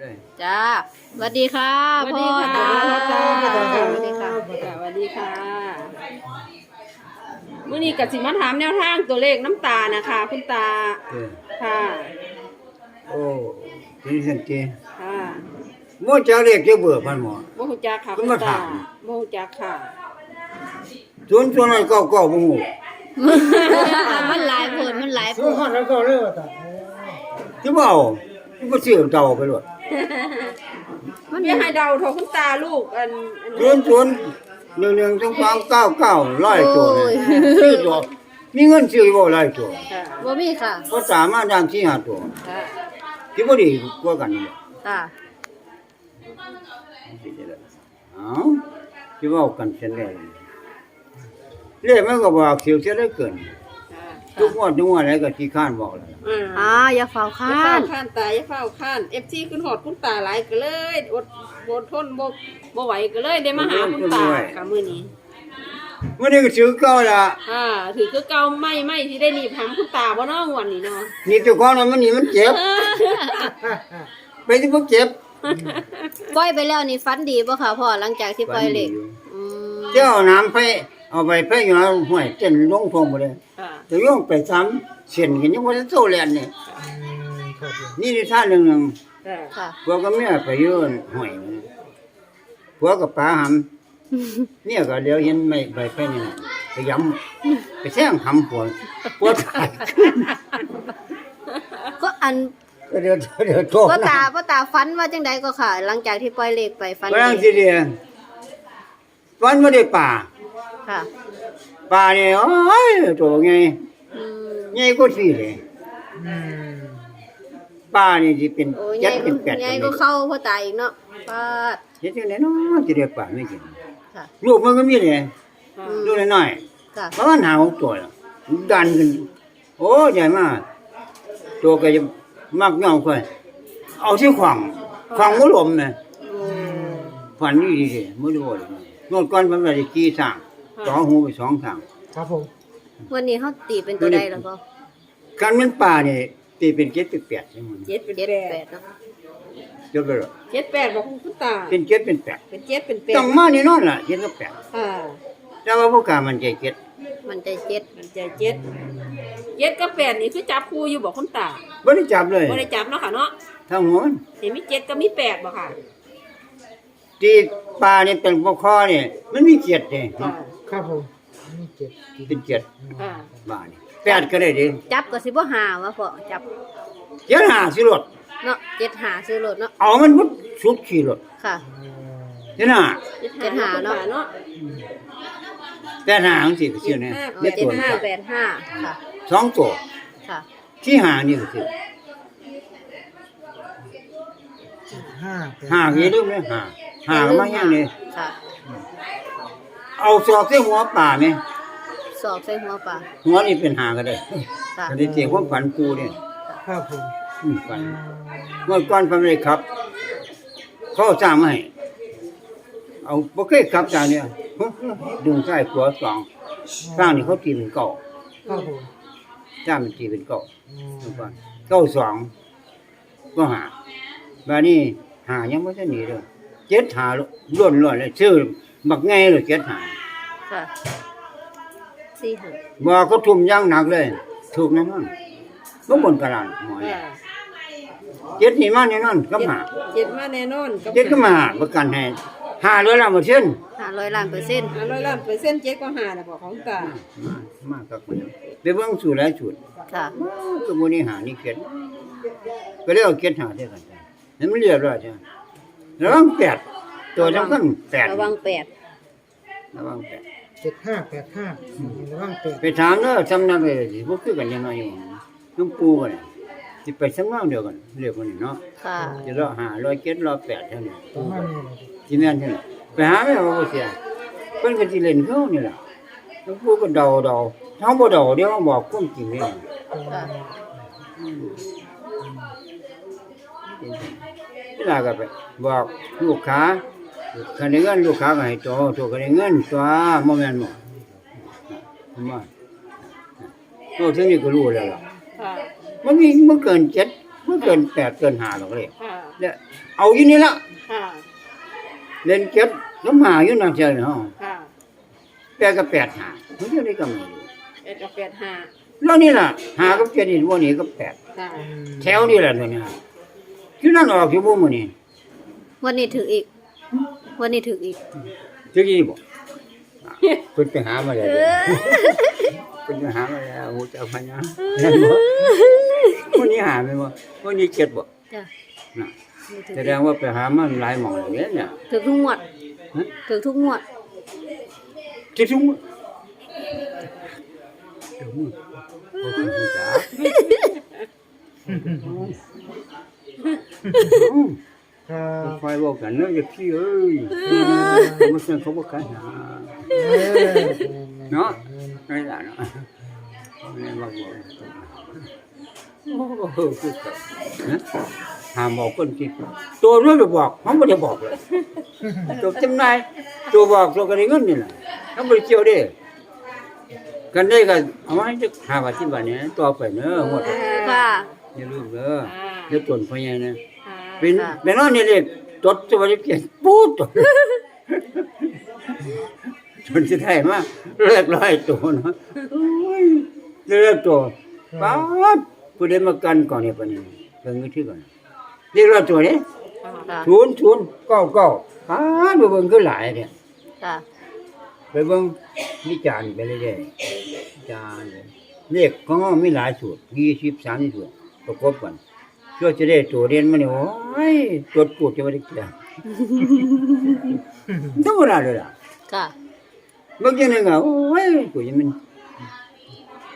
เลยจ้าสวัสดีค่ะสวัสพ่อดีค่ะตาจ้าสวัสดีค่ะสวัสดีค่ะมื่อนี้กับสิมาถามแนวทางตัวเลขน้ำตานะคะ คุณตา เออค่ะ โอ้ทีสันติค่ะหมอจะเรียกจะเบื่อพันหมอ บ่ฮู้จักค่ะคุณคุณมาตาถาม บ่ฮู้จักค่ะ ส่วนส่วนนั้นเก็ก็บ่ฮู้มันหลายผลมันหลายผซื้อลหอดแล้วก็เลยว่าตาที่บ่เอาที่บ่ซื้อเดาไปโลด มันอย่าให้เดาเถอะคุณตาลูกอันอันส่วนส่วน1 1 2 3 9 9ร้อยตัวเนี่ยซื้อตัวมีเงินซื้อบ่หลายตัวค่ะบ่มีค่ะ ก็สามารถดังที่หาตัวค่ะที่บ่ดีกว่ากันนี่แหละค่ะ เอ้าที่เว้ากันเช่นนี้เรียกมันก็บอกเสียวเสียได้เกินค่ะ ทุกงวดทุกงวดอะไรก็ขี้ข้านบอกแล้วอ่าอ่าอย่าเฝ้าอย่าค้าเฝ้านข้านตาอย่าเฝ้าข้าน FC ขึ้นหอดคุณตาหลายก็เลยอดบ่ทนบ่บ่ไหวก็เลยได้มาหาคุณตาค่ะมื้อนี้วันนี้ก็ซื้อเก่าละอ่าถือคือเก่าไม่ไม่ที่ได้หนีบหำคุณตาบ่เนาะงวันนี้เนาะนี่เจ้าของนั้นมันนี่มันเจ็บไปที่พวกเจ็บปล่อยไปแล้วนี่ฟันดีบ่ค่ะพ่อหลังจากที่ปล่อยเหล็กอืมเจ้าน้ำไป เอาไปไปอยู่แล้วห้วยเต้นลงพงหมดเลยค่ะจะย่องไปซ้ำเสียนกันยังว่าจะโซแลนนี่อืมครับผมนี่ที่ท่าหนึ่งหนึ่งค่ะค่ะ พวกก็เมียไปอยืนห้วยนี่พวกกับป้าหำเนี่ยก็เดี๋ยวเห็นไม่ไปไปนี่นะไปย้ำไปแท่งหำปวดปวดตายก็อันก็เดี๋ยวเดี๋ยวโทษพ่อนะตาพ่อตาฟันว่าจังใดก็ค่ะ หลังจากที่ปล่อยเหล็กไปฟันกำลังดีสิเดียวันไม่ได้ป่า ค่ะป่าเนี่ยโอ้ยตัวไงอืมไงก็สี่เลยอืมป่านี่สิเป็นโอ้ยเจ็ใหดญ่เป็นแปดใหญ่เลยก็เข้าพ่อตาอีกเนาะปาดเจ็ดยังไงเนาะจะเรียกป่าไม่กินค่ะลูกมันก็มีเลยค่ะอืมลูกน้อยค่ะๆประมาณหาหกตัวแล้วดันกันโอ้ใหญ่มากตัวก็จะมักย่องค่อยเอาที่ขวางขวางมือลมเนี่ยโอ้ฝันนี่ดีเลยมือดูเลยนวดก้อนมันไปกี่สร้าง สองหูไปสองทางครับผมวันนี้เฮาตีเป็นตัวใดแล้วพ่อการมันป่าเนี่ยตีเป็นเจ็ดเป็นแปดใช่ไหมเจ็ดเป็นเจ็ดแปแปดดเนาะจบไปแล้วเจ็ดแปดบอกคุณตา เป็นเจ็ดเป็นแปดเป็นเจ็ดเป็นแปดต้องมาแน่นอนล่ะเจ็ดกับแปดค่ะแต่ว่าพวกกามันใจเจ็ดมันใจเจ็ดมันใจเจ็ดเจ็ดกับแปดนี่คือจับคู่อยู่บอกคุณตาไม่ได้จับเลยบ่ได้จับเนาะค่ะเนาะทั้งหัวมันเห็นมีเจ็ดกับมีแปดบ่ค่ะที่ปลาเนี่ยเป็นพวกคอเนี่ยมันมีเจ็ดเนี่ย ค่ะครับผมนี่เจ็ดเป็นเจ็ดค่ะบาทนี่แปดก็ได้ดิจับก็สิบ่หาวะพ่อจับเจ็ดหาสิรถเนาะเจ็ดหาซื้อรถเนาะเอามันพุดสุดขี่รถค่ะเจ็ดหาเจ็ดห้าเจ็ดห้าเนาะเนาะแปดหาของสิก็ชื่อเนี่ยเจ็ดห้าเอเม็อดเจ็ดตัวห้าแปดห้าค่ะสองตัวค่ะที่หานี่ก็คือห้าแปดหากี่ลูกเนี่ยหาหาก็มาอย่างนี้ค่ะ เอาศอกใส่หัวป่าไหมสอบใส่หัวปลาหัวนี่เป็นหาก็ได้ค่ะก็ได้เจียความฝันกูเนี่ยครับผมอืมฝันเมื่อก่อนฝันเลยครับ เขาสร้างมาให้เอาบ่เคยขับจากเนี่ยดึงซ้ายขวาสองสร้างนี่เขาตีเป็นเก้าครับผมสร้างมันตีเป็นเก้าอืมเมื่อก่อนเก้าสองก็หาบาดนี้หายังไม่ทันหนีเลยเจ็ดหาล้วนล้วนๆเลยชื่อ บักไงเลยเจ็ดหาค่ะสี่ห้าบอกเขาทุ่มอย่างหนักเลย ถูกแน่นอนบ่บนกระดานหมอเนี่ยค่ะเจ็ดนี่มาแน่นอนก็หาเจ็ดมาแน่นอนบเจ็ดก็มาประกันให้ห้าร้อยละหมดเส้นห้าร้อยล้านเปอร์เซ็นต์ห้าร้อยล้านเปอร์เซ็นต์เจ็ดก็ห้าน่ะบอกของตามามากับมันไปเบิ่งสู่แล้วสุดค่ะก็บ่นี่หานี่เก็ดก็เลยเอาเก็ดหาได้กันจ้ะให้มันเรียบร้อยจ้ะระวังแปด ตัวสำคัญแปดระวังแปดระวังแปดเจ็ดห้าแปดห้าระวังแปดไปถามเด้อสำนักเลยสิบ่คือกันยังไงอยู่น้ำปูกันน่ะสิไปสำนักเดียวกันเรียกว่านี่เนาะค่ะจะรอหาร้อยเก็ดรอแปดเท่านี้ประมาณนี้เลยสิแม่นเท่านี้ไปหาแม่ว่าบ่เสียเพิ่นก็สิเล่นเขานี่ล่ะน้ำปูก็เดาเดาเฮาบ่เดาเดี๋ยวเฮาบอกความจริงนี่ค่ะเวลาก็ไปบอกลูกค้า คันได้เงินลูกค้าก็ให้ตัวตัวก็ได้เงินตัวบ่แม่นบ่มาโอ้ถึงนี่ก็รู้แล้วล่ะค่ะมันมีมันเกินเจ็ดมันเกินแปดเกินห้าหรอกเลยค่ะเนี่ยเอาอยู่นี่ละค่ะเล่นเก็บน้ำหาอยู่นั่นเชียวเนาะค่ะแปดกับแปดหามันจะได้กำไรอยู่เอ็ดกับแปดห้าแล้วนี่ล่ะหากับเจ็ดนี่วันนี้ก็แปดค่ะแถวนี่แหละตัวเนี้คือนั่นออกอยู่บ่มื้อนี้วันนี้ถึงอีก วันนี้ถึงอีกจะกี่บ่เพิ่นไปหามาแล้วเด้อเพิ่นไปหามาแล้วโอ้เจ้าพญาเห็นบ่วันนี้หาไหมบ่วันนี้เจ็ดบ่จ้ะน่ะวันนี้ถึงแสอีดกงว่าไปหามาหลายหม่องแล้วเนี่ยถึงทุกงวดฮะถึงทุกงวดจิตซุมเดี๋ยวมึงบ่เคยรู้จัก ครับไฟบอกกันเนอะอย่าพี่เอ้ยมันเสื่อเขาบอกกันหาเออเนาะไม่ได้เนาะไม่บอกบอกโอ้โหคือกันนะหามบอกคนกินตัวนู้นไปบอกเขาไม่ได้บอกเลยตัวจำนายตัวบอกตัวกันเงินนี่แหละเขาไม่ได้เกี่ยวเด้กันได้กันเอาไว้จะหาว่าที่บ้านนี้ต่อไปเนอะหมดค่ะอย่าลืมเด้อเดี๋ยวตนพ่อใหญ่นะค่ะ เป็นค่ะเป็นน้อยนี่เลยตดตัวนี้เปลี่ยนปูดตัวจนจะได้มาเลิกร้อยตัวเนาะโอ้ยเลิกตัวป๊าดผู้ใดมากันก่อนเนี่ยปะนี่เบิ่งมือถือก่อนเรียกร้อยตัวเนี่ยค่ะศูนย์ศูนย์เก้าเก้าป๊าดไปเบิ่งคือหลายเนี่ยค่ะไปเบิ่งวิจารณ์ไปเรื่อยๆวิจารณ์เลยเลขของเรามีหลายสูตรยี่สิบสามสูตรประกบกัน เพื่อจะได้ตัวเรียนมาเนี่ยโอ้ยตัวปูดจะไม่ได้เกี่ยวธรรมดาเลยล่ะค่ะบางทีนึงอะโอ้ยกูยังมัน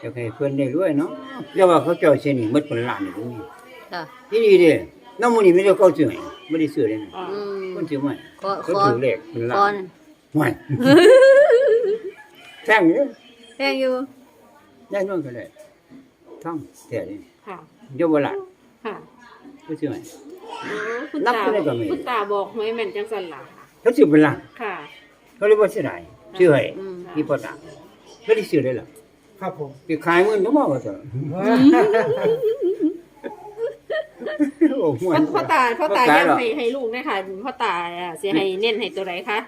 อยากให้เพื่อนได้รวยเนาะแต่ว่าเขาเจ้าเส้นนี่หมดเป็นล้านอยู่ตรงนี้ค่ะที่นี่เด้น้ำมันนี่ไม่ได้เข้าซื้อให้ไม่ได้ซื้อเลยนะอ่าอืมคนซื้อไม่ขอเขาขอถือเลขเป็นล้าก่อนนไม่แท่งเนี่ยแพงอยู่ได้นู่นก็ได้ท่องแต่นี่ค่ะเดี๋ยวเวลา ค่ะเขาซื้อให้โอ้คุณนับตาไปได้ก็มี คุณตาบอกหวยแม่นจังสันล่ะเขาซื้อเป็นล้านค่ะ เขาเลยว่าเสียดายซื้อให้อืมที่พ่อตาไม่ได้ซื้อได้หรอกครับผมไปขายเงินก็บอกว่าเถอะโอ้โหพ่อพ่อตาพ่อตาบ่ขายหรย้ำอกให้ให้ลูกนะคะพ่อตาอะสิให้เน้นให้ตัวไหนคะ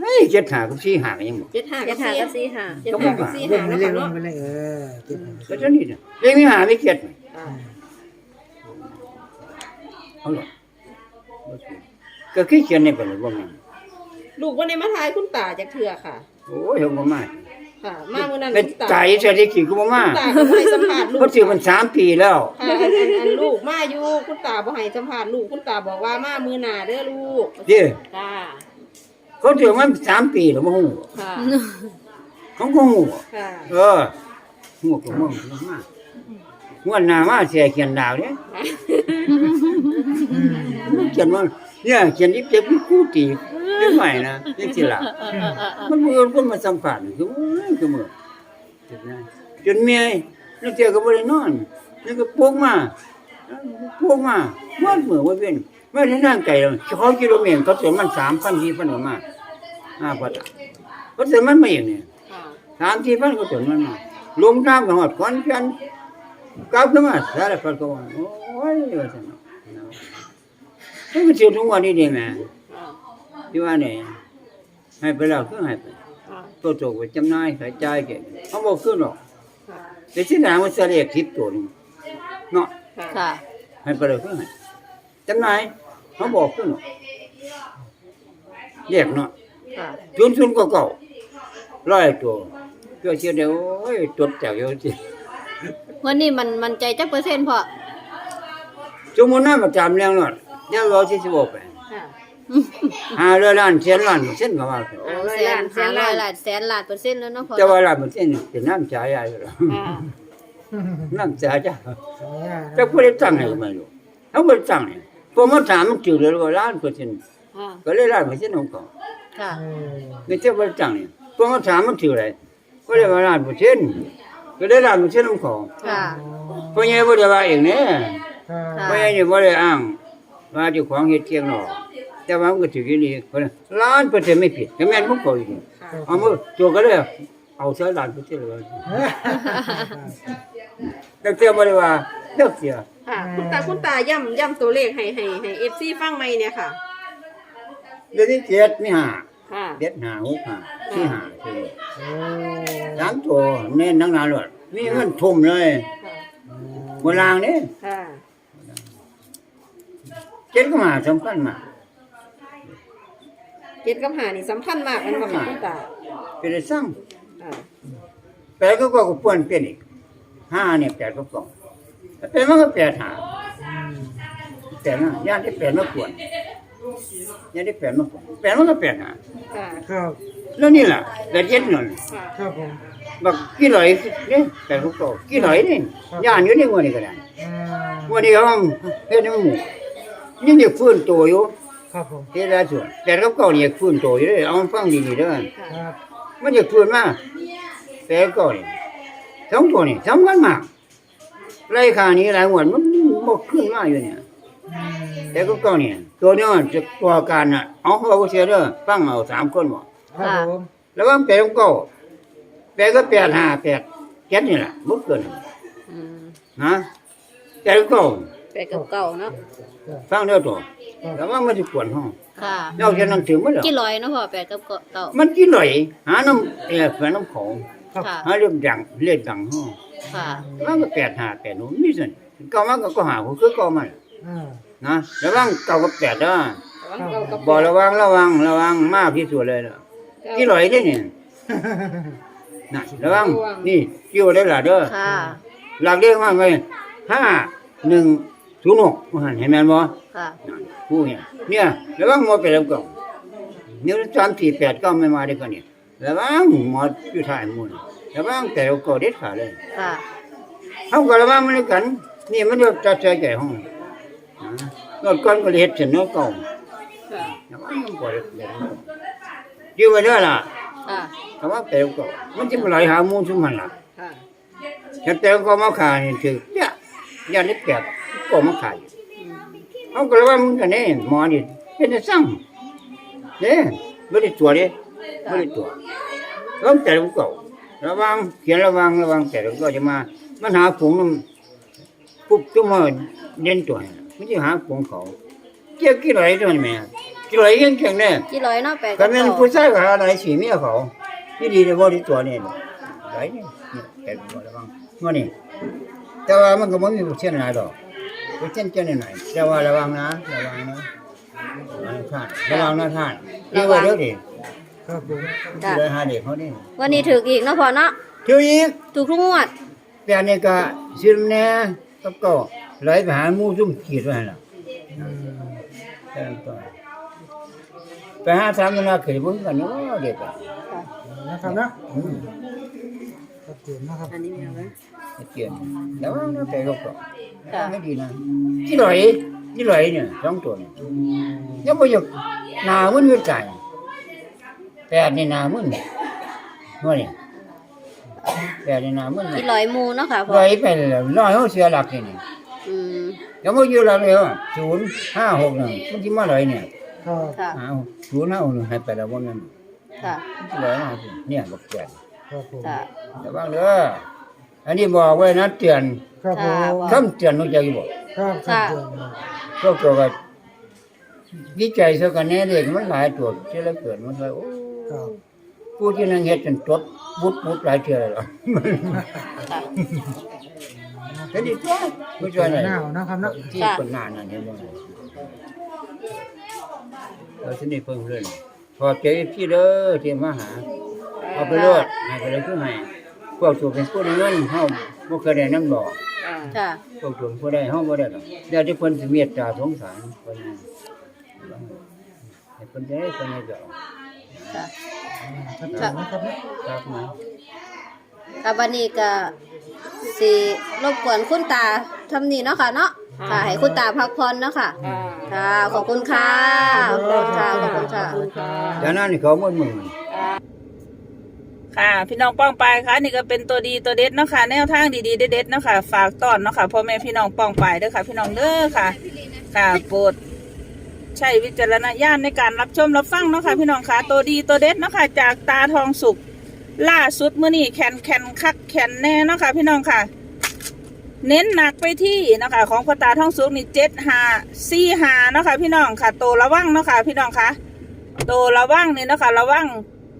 เฮ้ยเจ็ดหากับสี่หาก็ยังบอกเจ็ดห้าเจ็ดหากับสี่หาเจ็ดห้ากับสี่เล่ห้านไปแล้วเล่กันนเนาะไปเลยเออเก็บก็เท่านี้นะเรื่องมีหาไม่เจ็ดไหม อ่า เอาหรอก็คือเขียนในเป็นหรือว่าไงลูกวันนี้มาทายคุณตาจากเถื่อค่ะ โอ้ยเขาบ่มาค่ะ มาเมื่อนั้นเป็นคุณตาไก่เศรษฐกิจก็บ่มาคุณตาก็ให้สัมภาษณ์ลูกเพราะถือมันสามปีแล้ว ค่ะอันอันอันลูกมาอยู่คุณตาบ่ให้สัมภาษณ์ลูกคุณตาบอกว่ามามือหน้าเด้อลูกเด้ค่ะเขาถือมันสามปีแล้วบ่ฮู้ค่ะ เขาก็ฮู้ค่ะ เออฮู้ก็มึงมาก งวดหน้ามาเสียเขียนดาวเนี่ยเขียนว่าเนี่ยเขียนยิบเจ็บกูตีเป็นใหม่นะจังซี่ล่ะเออเออเออเออมันมือคนมาสัมผัสคือโอ้ยคือมือจนนะจนเมียนักเที่ยวก็บ่ได้นอนนี่ก็พวกมาพวกมาวันมือวันเว้นไม่ได้นั่งไกลหรอกเขากิโลเมตรเขาเสียมันสามพันสี่พันออกมาห้าพันเขาเสียมันไม่เองเนี่ยค่ะสามสี่พันเขาเสียมันมาลงน้ำกับหอดควันกัน กับขึ้นมาสารพัดก็ว่าโอ้ยว่าซั่นเนาะนี่ก็เสียทุกวันนี้ดีแม่ค่ะที่ว่าเนี่ยให้ไปแล้วคือให้ไปตัวโตก็จำนายขายจ่ายแกเขาบอกขึ้นหรอกแต่ที่ไหนมันเสียเรียกทิปตัวหนึงเนาะค่ะให้ไปเลยขึ้นให้จำนายเขาบอกขึ้นหรอกเรียกเนาะค่ะจุนจุนก็เก่าร้อยตัวเพื่อเชื่อเดี๋ยวโอ้ยจดจากเยอะสิ วันนี้มันมันใจจักเปอร์เซ็นต์พอสมมุติน้าประจำเรื่องนั่นเดี๋ยวเราที่สิบอกไปค่ะหาเรือล้านเสียนล้านเส้นก็ว่าไปโอ้แสนหาร้อยล้านแสนล้านเปอร์เซ็นต์แล้วเนาะพอแต่ว่าล้านเส้นเป็นน้ำจ่ายอะไรหรอค่ะน้ำจ่ายจ้ะเนี่ยจะไม่ได้ตั้งให้ก็ไม่รู้เขาไม่ได้ตั้งให้พอมาถามมันจืดเลยว่าล้านเปอร์เซ็นต์ค่ะก็เลยล้านเปอร์เซ็นต์ของเขาค่ะเออไม่ใช่ว่าจังนี่พอมาถามมันถืออะไรก็เลยว่าล้านเปอร์เซ็นต์ ก็ได้ล้านเปอร์เซ็นต์ของเขาค่ะเพราะงั้นบ่ได้ว่าเองเนี่ยครับค่ะเพราะงั้นนี่บ่ได้อ้างว่าเจ้าของเฮ็ดเที่ยงหรอกแต่ว่ามันก็ถืออยู่นี่คนละล้านเปอร์เซ็นต์ไม่ผิดก็แม่นของเขาอีกนี่ค่ะเอามือตัวก็เลยเอาซะล้านเปอร์เซ็นต์เลยตั้งแต่บ่ได้ว่าเลิกเสียค่ะ คุณตาคุณตาย่ำย่ำตัวเลขให้ให้ให้เอฟซีฟังไหมเนี่ยค่ะ เดี๋ยวนี้เจ็ดมีห้าค่ะ เจ็ดห้าหกห้าสี่ห้าสี่โอ้ สามตัวเน้นทั้งนั้นเลยมีเงินทุ่มเลยโบราณเนี่ยค่ะเจ็ดก็มาสำคัญมากเจ็ดกับหานี่สำคัญมากนะค่ะคุณตาเป็นได้ซ้ค่ะำแปดก็ก็ก็ป่วนเป็นอีกห้าเนี่ยแปดก็กองเป็นมันก็แปดหาอืมแปดนะย่านที่แปดมาป่วนย่านที่แปดมาป่วนแปดมันก็แปดหาค่ะครับ แล้วนี่ล่ะแปดเจ็ดนั่นค่ะครับผม บักกี่หลอยเนี่ยแปดก็กองกี่หลอยนี่ย่านอยู่ในวันนี้ก็ได้อ่าวันนี้เขาเฮ็ดให้มันหมู่ยังจะฟื้นตัวอยู่ครับผมเฮ็ดได้ส่วนแต่กับเก่านี่ฟื้นตัวอยู่เด้อเอามาฟังดีๆเด้อครับมันจะฟื้นมาแต่เก่านี่สองตัวนี่สำคัญมากไล่ค่านี้หลายงวดมันบ่ขึ้นมาอยู่เนี่ย อืมแต่ก็เก่านี่ตัวเนี้มันจะตัวการน่ะเอาเขาบ่เสียเด้อฟังเอาสามคนบ่ ครับผมแล้วว่าแปดกับเก่าแปดก็แปดห้าแปดเจ็ดนี่ล่ะบ่เกินอืมนะแต่ก็เก่าไปกับเก่าเนาะฟังเด้อตัวแต่ว่ามันสิปวดห้องค่ะนอกจากนั้นถึงมันเหรอกี่ร้อยเนาะพ่อแปดกับเก่ามันกินหน่อยหาน้ำเออแฝงน้ำของครับค่ะหาเรื่องดังเล่นดังห้องค่ะมันก็แปดหาแปดหนูมีส่วนเก่ามันก็ก็หาผู้คือเก่ามันอ่านะระวังเก่ากับแปดเด้อระวังเก่ากับบ่ระวังระวังระวังมากที่สุดเลยล่ะ กี่หน่อยได้เนี่ยนะระวังนี่กิ้วได้ล่ะเด้อค่ะ หลักเรียกว่าไงห้าหนึ่งศูนย์หกว่าหั่นเห็นแม่นบ่ค่ะผู้เนี่ยเนี่ยระวังหมดไปแล้วก่อนนิ้วสามสี่แปดเก้าไม่มาได้ก่อนเนี่ยระวังหมดอยู่ท้ายหมุนระวังแต่เราก็เด็ดขาดเลยค่ะเขาก็ระวังมันด้วยกัน นี่มันจะจัดใจแก่ห้องนะรถก้อนก็เลยเฮ็ดเสร็จเนาะเก่าค่ะระวังมันบ่ได้เด็ ดอยู่ไว้เด้อล่ะค่ะระวังแต่เราก็มันจะมาไหลหาหมูซุมมันล่ะค่ะฉันแต่ก็มาขายนี่ถือเนี่ยยาเล็กแปดก็มาขายเขาก็ระวังมันกันนี่หมอนี่เป็นแต่สั่งเด้บ่ได้ตัวเด้บ่ได้ตัวระวังแต่เราก็ระวังเขียนระวังระวังแต่เราก็จะมามันหาฝูงมันปุ๊บจุ่มมาเด่นตัวนี่มันจะหาฝูงเขาเกี่ยวกี่ไรตัวนี่แม่ กี่ไรยังแข็งแน่กี่ร้อยเนาะแปดก็กับแม่นเก่าผู้ชายก็หาอะไรสีเมียเขาที่ดีได้บ่ได้ตัวนี่ไรนี่แต่บ่ระวังว่านี่แต่ว่ามันก็บ่มีผู้เช่นหลายดอกผู้เช่นเช่นหน่อยแต่ว่าระวังนะระวังนะระวังนะท่านระวังนะท่านนี่ว่าเดี๋ยวดิครับผมค่ะเลยหาเด็กเขานี่วันนี้ถึกอีกเนาะพ่อเนาะเที่ยวอีกถูกทุกงวดแต่นี่ก็ซิมแน่กับก็ไหลไปหาหมู่ซุ่มขีดไว้หั่นล่ะอืมแต่นั้นก็ ไปหาสามมันว่าเคยเบิ่งกันเนาะเด็กอะนะครับนะอืมครับเตือนนะครับอันนี้มีอะไรเกี่ยนแล้วว่าน่าไปก็ก็ค่ะไม่ดีนะกี่หลอยกี่หลอยเนี่ยสองตัวเนี่ยยังไม่หยุดหนามันยืดใจแปดในหนามันว่านี่แปดในหนามันกี่ร้อยหมูเนาะค่ะพ่อไหลไปแล้วน้อยเขาเสียหลักนี่นี่อืมยังไม่ยืดหลักเลยอะศูนย์ห้าหกหนึ่งมันที่มาไหลเนี่ย ครับค่ะอ้าวศูนย์ห้าหกหนึ่งให้ไปแล้วว่ามันค่ะไหลมาสิเนี่ยบอกแปดครับผมค่ะ แต่ว่าเด้ออันนี้บอกไว้นะเตือนครับผมค่ะ คำเตือนรู้จักอยู่บ่ครับครับเตือนนะพวกตัวก็วิจัยซะกันแน่เด็กมันหลายตัวเชื่อแล้วเกิดมันเลยโอ้ครับผู้ที่นั่งเฮ็ดจนจดบุดบุดหลายเทื่อแล้วค่ะ เฮ็ดดีตัวผู้ช่วยหน่อยหน้านะครับนะที่คนหน้านั่นเห็นบ่ เราสิได้เพิ่งเรื่องขอบใจพี่เด้อที่มาหา เอาไปโลดให้ไปเลยคือให้พวกตัวเป็นผู้ได้เงินเฮาบ่เคยได้นำดอกค่ะค่ะพวกตัวผู้ได้เฮาบ่ได้ดอกแล้วที่เพิ่นสิเมตตาสงสารเพิ่นให้เพิ่นได้เพิ่นให้ดอกค่ะครับเตือนนะครับนะครับนะค่ะวันนี้ก็สิรบกวนคุณตา ทำนี่เนาะค่ะเนาะค่ะให้คุณตาพักผ่อนเนาะค่ะ ค่ะค่ะขอบคุณค่ะ ขอบคุณค่ะ ขอบคุณค่ะค่ะดังนั้นนี่เขาหมดมือค่ะ พี่น้องป้องไปค่ะ นี่ก็เป็นตัวดีตัวเด็ดเนาะค่ะ แนวทางดีๆเด็ดๆเนาะค่ะ ฝากต้อนเนาะค่ะพ่อแม่พี่น้องป้องไปเด้อค่ะ พี่น้องเด้อค่ะ ค่ะโปรดใช้วิจารณญาณในการรับชมรับฟังเนาะค่ะพี่น้องค่ะ ตัวดีตัวเด็ดเนาะค่ะ จากตาทองสุกล่าสุดมื้อนี้แคนแคนคักแคนแน่เนาะค่ะพี่น้องค่ะ เน้นหนักไปที่นะคะ ของพอตาท่องสุกนี่เจ็ดหาสี่หาเนาะค่ะพี่น้องค่ะ โตระวังเนาะค่ะพี่น้องค่ะ โตระวังนี่เนาะค่ะระวัง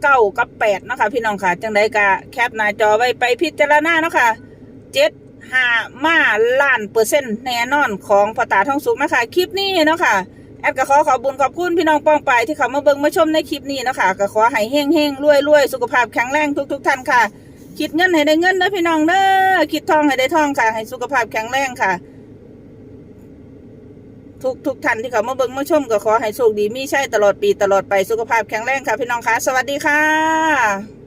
เก้ากับแปดเนาะค่ะพี่น้องค่ะ จังใดกะแคปหน้าจอไว้ไปพิจารณาเนาะค่ะเจ็ดหามาล้านเปอร์เซ็นต์แน่นอนของพอตาท่องสุกนะคะคลิปนี้เนาะค่ะแอดก็ขอขอบุญขอบคุณพี่น้องปองไปที่เขามาเบิ่งมาชมในคลิปนี้นะคะก็ขอให้เฮงเฮงรวยรวยสุขภาพแข็งแรงทุกทุกๆท่านค่ะ คิดเงินให้ได้เงินเด้อพี่น้องเด้อคิดทองให้ได้ทองค่ะ ให้สุขภาพแข็งแรงค่ะ ทุกทุกท่านที่เขามาเบิ่งมาชมก็ขอให้โชคดีมีใช่ตลอดปีตลอดไปสุขภาพแข็งแรงค่ะ พี่น้องค่ะสวัสดีค่ะ